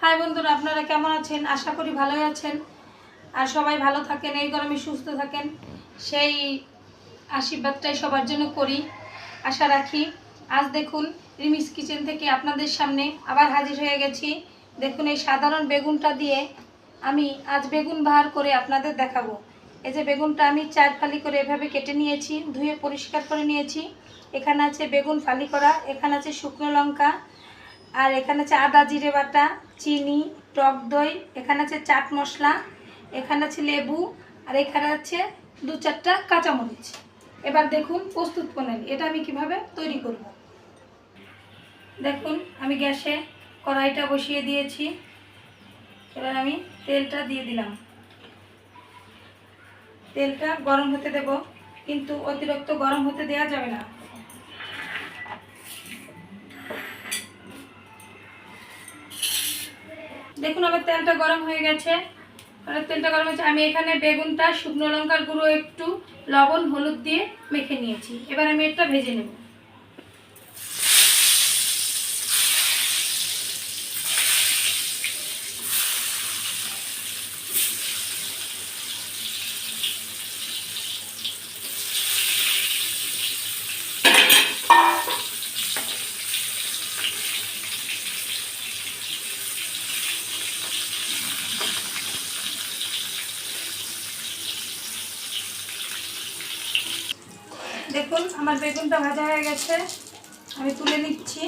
High বন্ধুরা, আপনারা কেমন আছেন? আশা করি ভালোই আছেন। আর সবাই ভালো থাকেন, এই গরমে সুস্থ থাকেন। সেই আশীর্বাদটাই সবার জন্য করি। আশা রাখি আজ দেখুন রিমিস কিচেন থেকে আপনাদের সামনে আবার হাজির হয়ে গেছি। দেখুন এই সাধারণ বেগুনটা দিয়ে আমি আজ বেগুন বাহার করে আপনাদের দেখাবো। এই যে বেগুনটা আমি চার ফালি করে এভাবে কেটে নিয়েছি, ধুয়ে পরিষ্কার করে নিয়েছি। এখানে আছে বেগুন ফালি করা, এখানে আছে শুকনো লঙ্কা আর এখানে আছে আদা, জিরে বাটা, চিনি, টক দই, এখানে আছে চাট মশলা, এখানে আছে লেবু, আর এখানে আছে দু চারটা কাঁচামরিচ। এবার দেখুন প্রস্তুত প্রণালী এটা আমি কীভাবে তৈরি করব। দেখুন, আমি গ্যাসে কড়াইটা বসিয়ে দিয়েছি। এবার আমি তেলটা দিয়ে দিলাম। তেলটা গরম হতে দেব, কিন্তু অতিরিক্ত গরম হতে দেওয়া যাবে না। দেখুন আমার তেলটা গরম হয়ে গেছে। তেলটা গরম হয়েছে। আমি এখানে বেগুনটা, শুকনো লঙ্কার গুঁড়ো, একটু লবণ, হলুদ দিয়ে মেখে নিয়েছি। এবার আমি এটা ভেজে নেব। দেখুন, আমার বেগুনটা ভাজা হয়ে গেছে। আমি তুলে নিচ্ছি।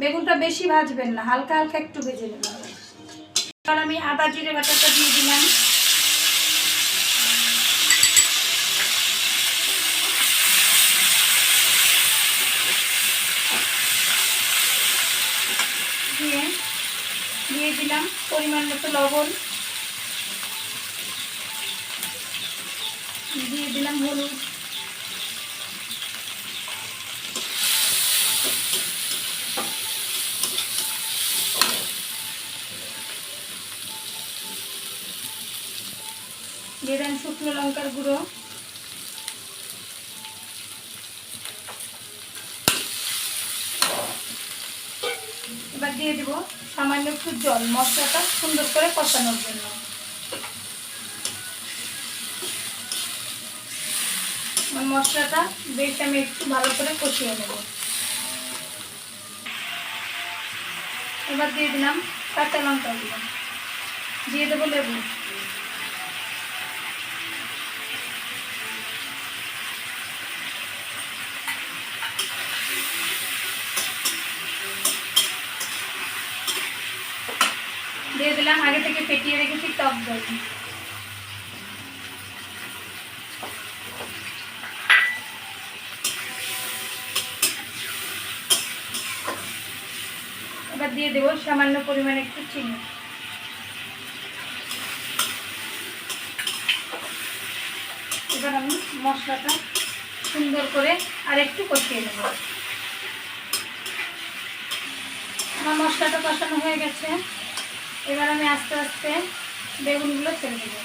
বেগুনটা বেশি ভাজবেন না, হালকা হালকা একটু ভেজে নেবেন। এবার আমি আদা, জিরে, বাটাটা দিয়ে দিলাম। দিয়ে দিয়ে দিলাম পরিমাণ মতো লবণ। দিয়ে দিলাম হলুদ। দিয়ে দিলাম শুকনো লঙ্কার গুঁড়ো। এবার দিয়ে দিব সামান্য একটু জল, মশলাটা সুন্দর করে কষানোর জন্য। মশলাটা বেশ আমি একটু ভালো করে কষিয়ে নেব। এবার দিয়ে দিলাম কাঁচা লঙ্কা দিয়ে দেবো লেবু। দিয়ে দিলাম, আগে থেকে ফেটিয়ে রেখেছি, টক দই। এবার দিয়ে দেবো সামান্য পরিমাণে একটু চিনি। এবার আমি মশলাটা সুন্দর করে আর একটু কষিয়ে নেব। আমার মশলাটা কষানো হয়ে গেছে। এবার আমি আস্তে আস্তে বেগুনগুলো ছেড়ে দেবো।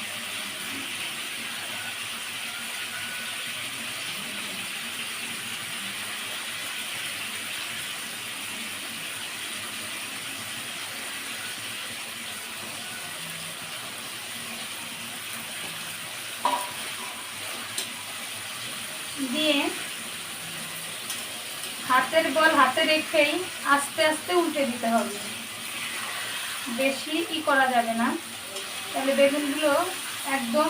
দিয়ে হাতের বল হাতে রেখেই আস্তে আস্তে উল্টে দিতে হবে। বেশি ই করা যাবে না। তাহলে বেগুনগুলো একদম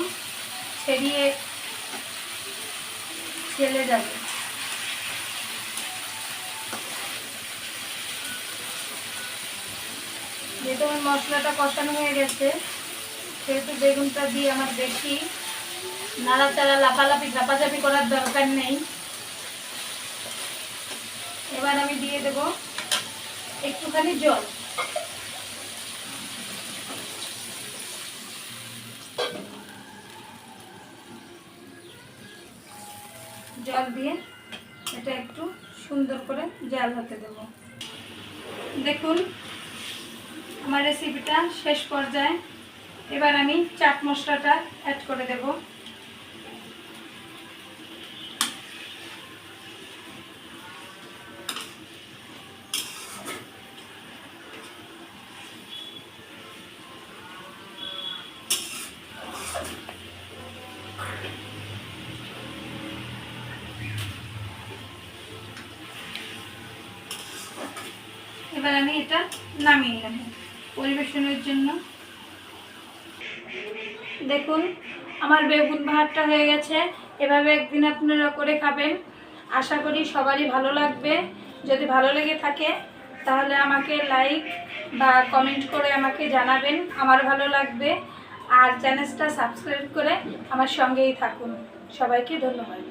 ছেড়িয়ে ছেলে যাবে। যেহেতু আমার মশলাটা কষানো হয়ে গেছে, সেহেতু বেগুনটা দিয়ে আমার বেশি নাড়াচাড়া, লাফালাফি, ঝাপাঝাপি করার দরকার নেই। এবার আমি দিয়ে দেব একটুখানি জল। জল দিয়ে এটা একটু সুন্দর করে জাল হতে দেব। দেখুন, আমার রেসিপিটা শেষ পর্যায়ে। এবার আমি চাট মশলাটা অ্যাড করে দেব। এবার আমি এটা নামিয়ে নেব পরিবেশনের জন্য। দেখুন, আমার বেগুন ভাতটা হয়ে গেছে। এভাবে একদিন আপনারা করে খাবেন। আশা করি সবারই ভালো লাগবে। যদি ভালো লেগে থাকে, তাহলে আমাকে লাইক বা কমেন্ট করে আমাকে জানাবেন। আমার ভালো লাগবে। আর চ্যানেলটা সাবস্ক্রাইব করে আমার সঙ্গেই থাকুন। সবাইকে ধন্যবাদ।